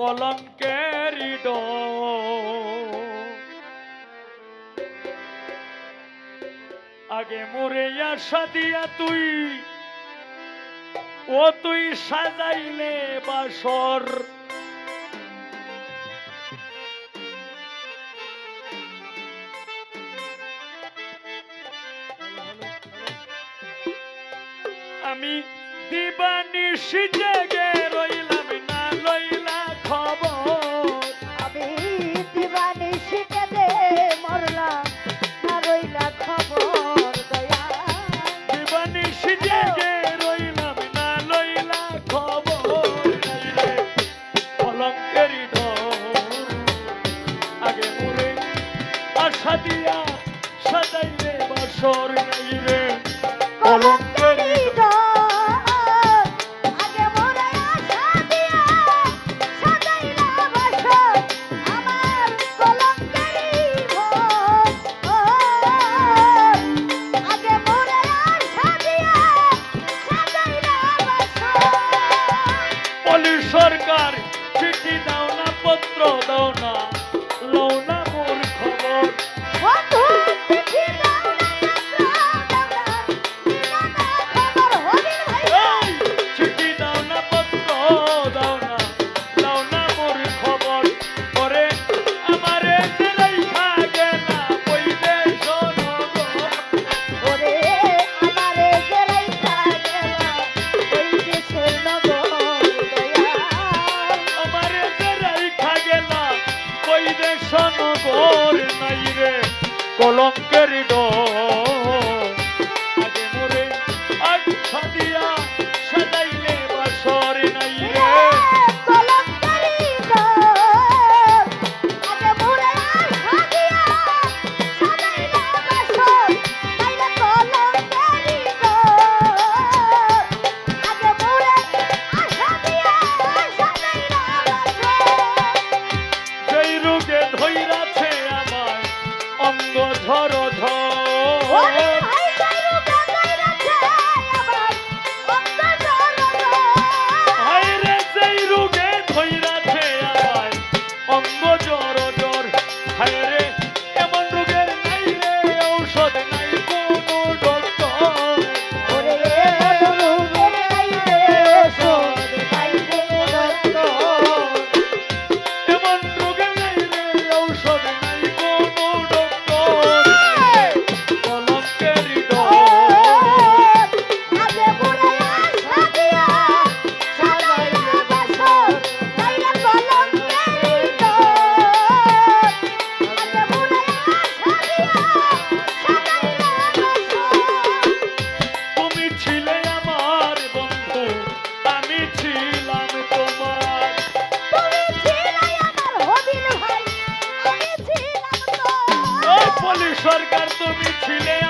কলম কলঙ্কের আগে মরিয়া সাদিয়া তুই, ও তুই সাজাইলে বাসর। আমি দিবানি সিজে গে রই সরকার তুমি ছিলে